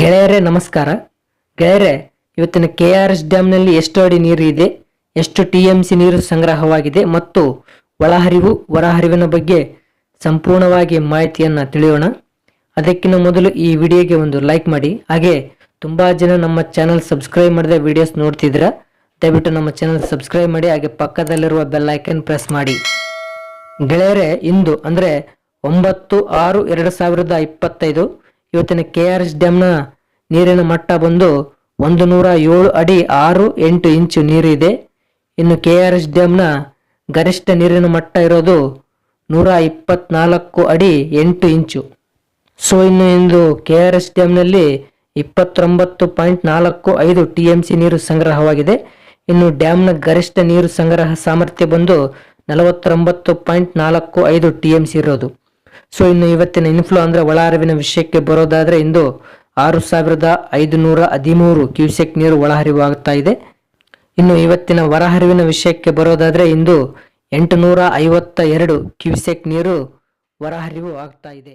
ಗೆಳೆಯರೇ, ನಮಸ್ಕಾರ. ಗೆಳೆಯರೇ, ಇವತ್ತಿನ ಕೆ ಆರ್ ಎಸ್ ಡ್ಯಾಮ್ನಲ್ಲಿ ಎಷ್ಟು ಅಡಿ ನೀರು ಇದೆ? ಎಷ್ಟು ಟಿ ಎಂ ಸಿ ನೀರು ಸಂಗ್ರಹವಾಗಿದೆ? ಮತ್ತು ಒಳಹರಿವು, ಹೊರಹರಿವಿನ ಬಗ್ಗೆ ಸಂಪೂರ್ಣವಾಗಿ ಮಾಹಿತಿಯನ್ನು ತಿಳಿಯೋಣ. ಅದಕ್ಕಿಂತ ಮೊದಲು ಈ ವಿಡಿಯೋಗೆ ಒಂದು ಲೈಕ್ ಮಾಡಿ. ಹಾಗೆ ತುಂಬ ಜನ ನಮ್ಮ ಚಾನಲ್ ಸಬ್ಸ್ಕ್ರೈಬ್ ಮಾಡಿದ ವಿಡಿಯೋಸ್ ನೋಡ್ತಿದ್ದೀರಾ ದಯವಿಟ್ಟು ನಮ್ಮ ಚಾನಲ್ ಸಬ್ಸ್ಕ್ರೈಬ್ ಮಾಡಿ, ಹಾಗೆ ಪಕ್ಕದಲ್ಲಿರುವ ಬೆಲ್ ಐಕನ್ ಪ್ರೆಸ್ ಮಾಡಿ. ಗೆಳೆಯರೇ, ಇಂದು ಅಂದರೆ ಒಂಬತ್ತು ಆರು ಎರಡು ಸಾವಿರದ ಇಪ್ಪತ್ತೈದು ಇವತ್ತಿನ ಕೆ ಆರ್ ಎಸ್ ಡ್ಯಾಮ್ನ ನೀರಿನ ಮಟ್ಟ ಬಂದು ಒಂದು ನೂರ ಏಳು ಅಡಿ ಆರು ಎಂಟು ಇಂಚು ನೀರು ಇದೆ ಇನ್ನು ಕೆ ಆರ್ ಎಸ್ ಡ್ಯಾಮ್ನ ಗರಿಷ್ಠ ನೀರಿನ ಮಟ್ಟ ಇರೋದು ನೂರ ಇಪ್ಪತ್ನಾಲ್ಕು ಅಡಿ ಎಂಟು ಇಂಚು. ಸೊ, ಇನ್ನು ಇಂದು ಕೆ ಆರ್ ಎಸ್ ಡ್ಯಾಮ್ನಲ್ಲಿ ಇಪ್ಪತ್ತೊಂಬತ್ತು ಪಾಯಿಂಟ್ ನಾಲ್ಕು ಐದು ಟಿ ಎಂ ಸಿ ನೀರು ಸಂಗ್ರಹವಾಗಿದೆ. ಇನ್ನು ಡ್ಯಾಮ್ನ ಗರಿಷ್ಠ ನೀರು ಸಂಗ್ರಹ ಸಾಮರ್ಥ್ಯ ಬಂದು ನಲವತ್ತೊಂಬತ್ತು ಪಾಯಿಂಟ್ ನಾಲ್ಕು ಐದು ಟಿ ಎಂ ಸಿ ಇರೋದು. ಸೊ ಇನ್ನು ಇವತ್ತಿನ ಇನ್ಫ್ಲೋ ಅಂದ್ರೆ ಒಳ ಹರಿವಿನ ವಿಷಯಕ್ಕೆ ಬರೋದಾದ್ರೆ ಇಂದು ಆರು ಸಾವಿರದ ಐದುನೂರ ಹದಿಮೂರು ಕ್ಯೂಸೆಕ್ ನೀರು ಒಳಹರಿವು ಆಗ್ತಾ ಇದೆ. ಇನ್ನು ಇವತ್ತಿನ ಹೊರಹರಿವಿನ ವಿಷಯಕ್ಕೆ ಬರೋದಾದ್ರೆ ಇಂದು ಎಂಟುನೂರ ಐವತ್ತ ಎರಡು ಕ್ಯೂಸೆಕ್ ನೀರು ಹೊರಹರಿವು ಆಗ್ತಾ ಇದೆ.